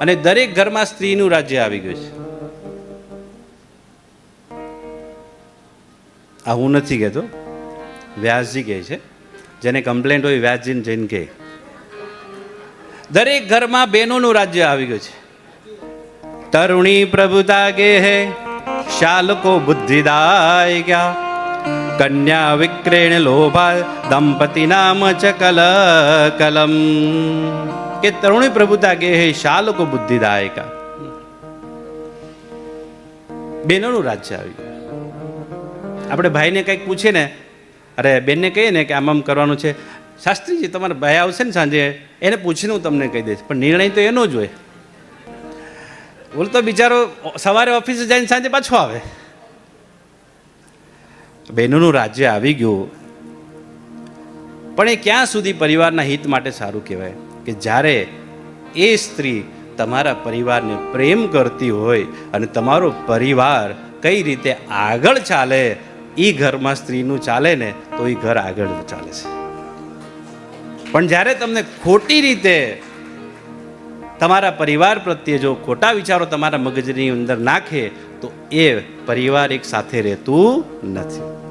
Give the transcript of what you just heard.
અને દરેક ઘરમાં સ્ત્રીનું રાજ્ય આવી ગયું છે. આ હું નથી કહેતો. વ્યાસજી કહે છે, જેને કમ્પ્લેન્ટ હોય વ્યાસજીને જઈને કહે. દરેક ઘરમાં બહેનોનું રાજ્ય આવી ગયું છે. તરુણી પ્રભુતા કે હે, શાલકો બુદ્ધિદાય ગયા કન્યા વિક્રેણ લોભા દંપતિ નામ ચ કલ કલમ કે તરુણી પ્રભુતા કે હે શાલકો બુદ્ધિદાયકા બહેનોનું રાજ્ય આવી આપણે ભાઈને કંઈક પૂછીએ ને અરે બેનને કહીએ ને કે આમ આમ કરવાનું છે શાસ્ત્રીજી તમારા ભાઈ આવશે ને સાંજે એને પૂછીને હું તમને કહી દઈશ પણ નિર્ણય તો એનો જ હોય બોલ તો બિચારો સવારે ઓફિસે જઈને સાંજે પાછો આવે બહેનોનું રાજ્ય આવી ગયું. પણ એ ક્યાં સુધી પરિવારના હિત માટે સારું કહેવાય? કે જ્યારે એ સ્ત્રી તમારા પરિવારને પ્રેમ કરતી હોય અને તમારો પરિવાર કઈ રીતે આગળ ચાલે એ ઘરમાં સ્ત્રીનું ચાલે ને, તો એ ઘર આગળ ચાલે છે. પણ જ્યારે તમને ખોટી રીતે તમારા પરિવાર પ્રત્યે જો ખોટા વિચારો તમારા મગજની અંદર નાખે, તો એ પરિવાર એક સાથે રહેતું નથી.